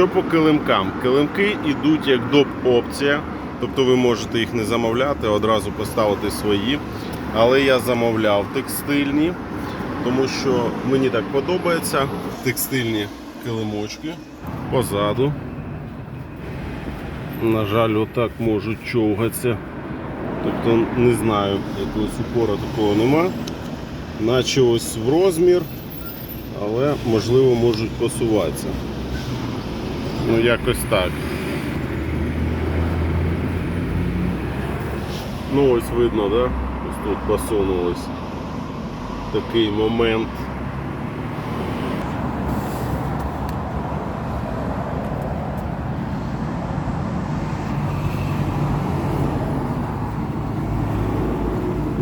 Що по килимкам? Килимки йдуть як доп опція, тобто ви можете їх не замовляти, а одразу поставити свої. Але я замовляв текстильні, тому що мені так подобається. Текстильні килимочки позаду. На жаль, отак можуть човгатися. Тобто не знаю, якогось упора такого нема. Наче ось в розмір, але можливо можуть посуватися. Ну якось так. Ну ось видно, да? Ось тут посунулось такий момент.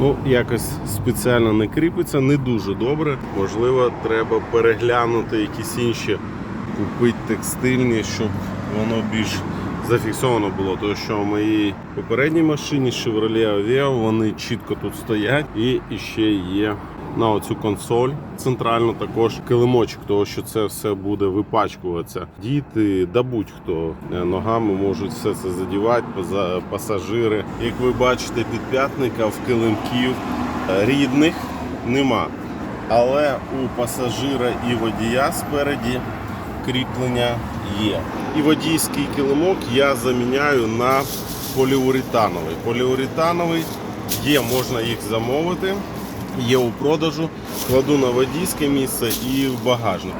Ну, якось спеціально не кріпиться, не дуже добре. Можливо, треба переглянути якісь інші, купити текстильні, щоб воно більш зафіксовано було. Тому що в моїй попередній машині Chevrolet Aveo вони чітко тут стоять і ще є на оцю консоль центральну також килимочок, тому що це все буде випачкуватися. Діти, да будь-хто е, ногами можуть все це задівати, поза- пасажири. Як ви бачите, підп'ятника в килимків е, рідних нема. Але у пасажира і водія спереді кріплення є. І водійський килимок я заміняю на поліуретановий. Поліуретановий є, можна їх замовити, є у продажу. Кладу на водійське місце і в багажник.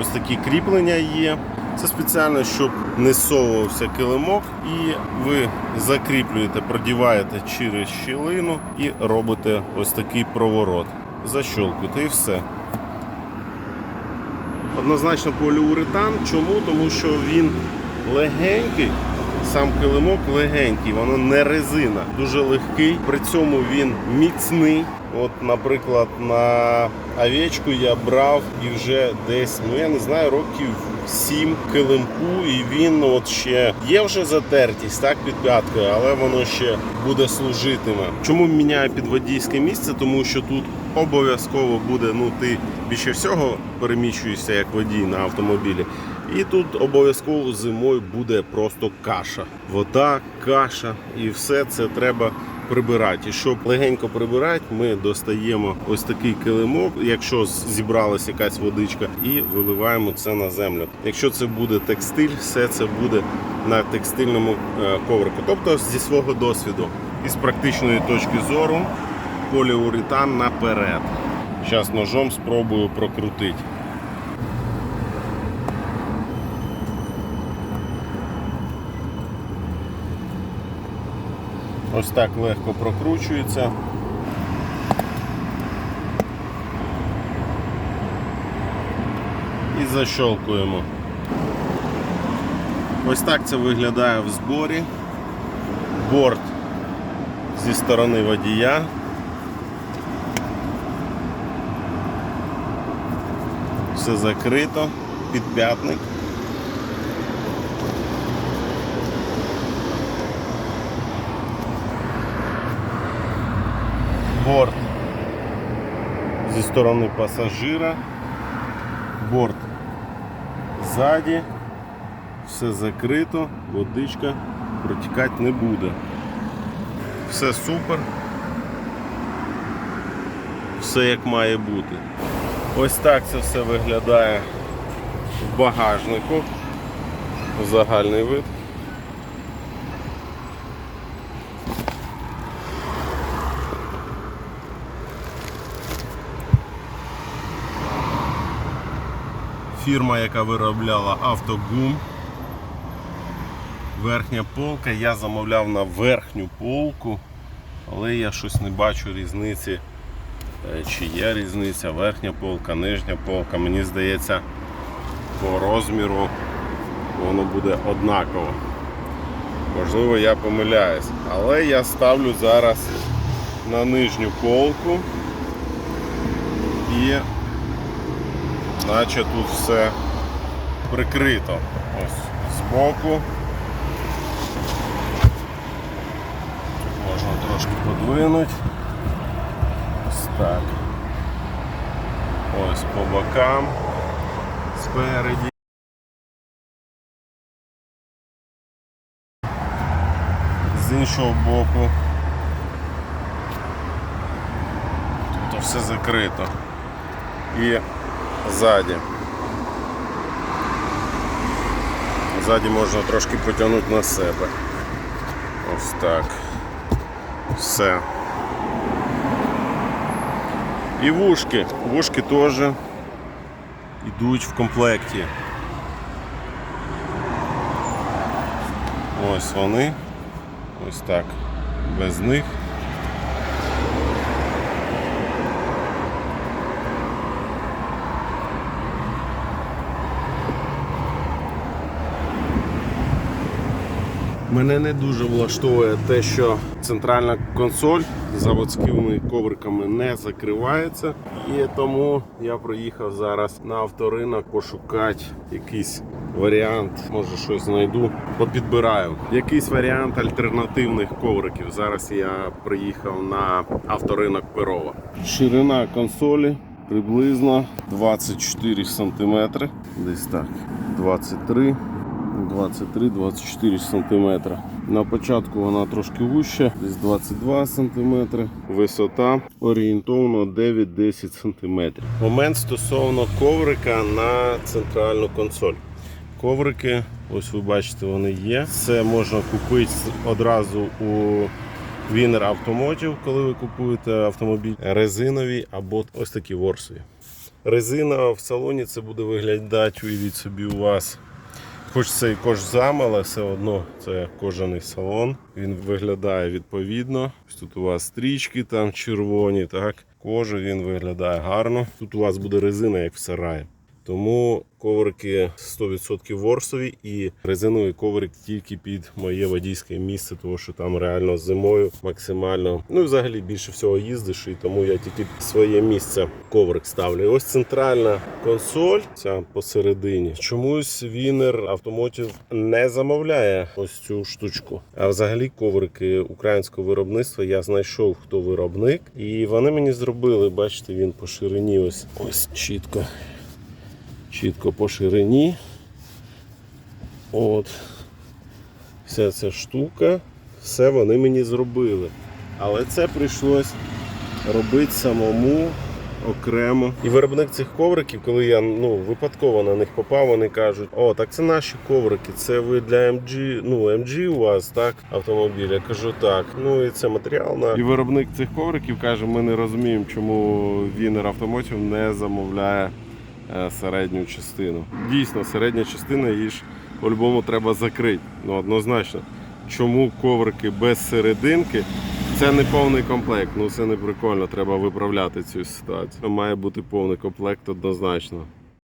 Ось такі кріплення є. Це спеціально, щоб не совувався килимок, і ви закріплюєте, продіваєте через щілину і робите ось такий проворот. Защолкуєте і все. Однозначно поліуретан. Чому? Тому що він легенький, сам килимок легенький, воно не резина, дуже легкий. При цьому він міцний. От, наприклад, на овечку я брав і вже десь, ну я не знаю, років 7 килимку, і він от ще є вже затертість, так, під п'яткою, але воно ще буде служитиме. Чому міняю під водійське місце? Тому що тут обов'язково буде, ну ти більше всього переміщуєшся як водій на автомобілі. І тут обов'язково зимою буде просто каша. Вода, каша і все це треба прибирати. І щоб легенько прибирати, ми достаємо ось такий килимок, якщо зібралась якась водичка, і виливаємо це на землю. Якщо це буде текстиль, все це буде на текстильному е, коврику. Тобто зі свого досвіду і з практичної точки зору поліуретан наперед. Зараз ножом спробую прокрутити. Ось так легко прокручується. І защолкуємо. Ось так це виглядає в зборі. Борт зі сторони водія. Все закрито, підп'ятник. Борт зі сторони пасажира, борт ззаді, все закрито, водичка протікати не буде. Все супер. Все як має бути. Ось так це все виглядає в багажнику. Загальний вид. Фірма, яка виробляла автогум. Верхня полка. Я замовляв на верхню полку, але я щось не бачу різниці. Е, Чи є різниця, верхня полка, нижня полка. Мені здається, по розміру воно буде однаково. Можливо, я помиляюсь. Але я ставлю зараз на нижню полку і наче тут все прикрито. Ось збоку. Тут можна трошки подвинути. Ось так. Ось по бокам, спереді. З іншого боку. тут все закрито. І ззаді. Ззаді можна трошки потягнути на себе. Ось так. Все. І вушки. Вушки теж йдуть в комплекті. Ось вони. Ось так. Без них. Мене не дуже влаштовує те, що центральна консоль заводськими ковриками не закривається. І тому я приїхав зараз на авторинок пошукати якийсь варіант. Може щось знайду, попідбираю. Якийсь варіант альтернативних ковриків. Зараз я приїхав на авторинок Перова. Ширина консолі приблизно 24 см. Десь так. 23 23-24 см. На початку вона трошки вуща, десь 22 см. Висота орієнтовно 9-10 см. Момент стосовно коврика на центральну консоль. Коврики, ось ви бачите, вони є. Це можна купити одразу у Winner Automotive, коли ви купуєте автомобіль резинові або ось такі ворсові. Резина в салоні це буде виглядати, уявіть собі, у вас Хоч це і кожзам, але все одно це кожаний салон. Він виглядає відповідно. Тут у вас стрічки там червоні, так. Кожа він виглядає гарно. Тут у вас буде резина, як в сараї. Тому коврики 100% ворсові і резиновий коврик тільки під моє водійське місце, тому що там реально зимою максимально. Ну і взагалі більше всього їздиш, і тому я тільки під своє місце коврик ставлю. І ось центральна консоль, ця посередині. Чомусь Вінер Automotive не замовляє ось цю штучку. А взагалі коврики українського виробництва я знайшов, хто виробник, і вони мені зробили. Бачите, він по ширині ось ось чітко чітко по ширині. От. Вся ця штука, все вони мені зробили. Але це прийшлось робити самому окремо. І виробник цих ковриків, коли я ну, випадково на них попав, вони кажуть, о, так це наші коврики, це ви для MG, ну, MG у вас, так, автомобіль. Я кажу, так. Ну і це матеріал на. І виробник цих ковриків каже, ми не розуміємо, чому Вінер Автомотів не замовляє середню частину. Дійсно, середня частина її ж по-любому треба закрити. Ну, однозначно. Чому коврики без серединки? Це не повний комплект, ну це не прикольно, треба виправляти цю ситуацію. Має бути повний комплект однозначно.